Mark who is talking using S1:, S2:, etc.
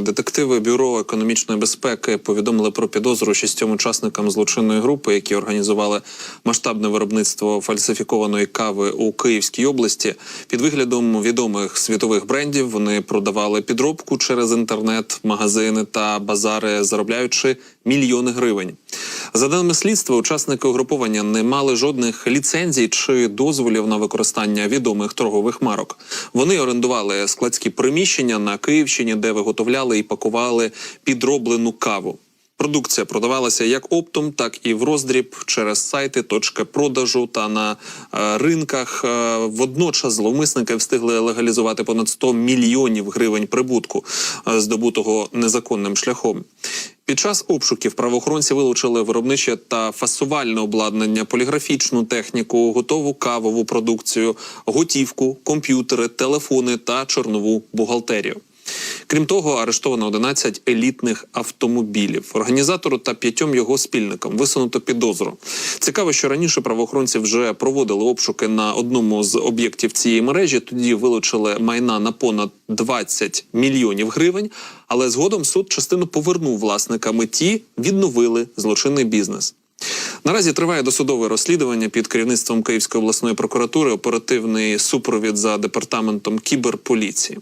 S1: Детективи бюро економічної безпеки повідомили про підозру шістьом учасникам злочинної групи, які організували масштабне виробництво фальсифікованої кави у Київській області. Під виглядом відомих світових брендів вони продавали підробку через інтернет, магазини та базари, заробляючи мільйони гривень. За даними слідства, учасники угруповання не мали жодних ліцензій чи дозволів на використання відомих торгових марок. Вони орендували складські приміщення на Київщині, де виготовляли і пакували підроблену каву. Продукція продавалася як оптом, так і в роздріб через сайти, точки продажу та на е, ринках. Е, водночас зловмисники встигли легалізувати понад 100 мільйонів гривень прибутку, е, здобутого незаконним шляхом. Під час обшуків правоохоронці вилучили виробниче та фасувальне обладнання, поліграфічну техніку, готову кавову продукцію, готівку, комп'ютери, телефони та чорнову бухгалтерію. Крім того, арештовано 11 елітних автомобілів. Організатору та п'ятьом його спільникам висунуто підозру. Цікаво, що раніше правоохоронці вже проводили обшуки на одному з об'єктів цієї мережі. Тоді вилучили майна на понад 20 мільйонів гривень. Але згодом суд частину повернув власникам і ті відновили злочинний бізнес. Наразі триває досудове розслідування під керівництвом Київської обласної прокуратури, оперативний супровід за департаментом кіберполіції.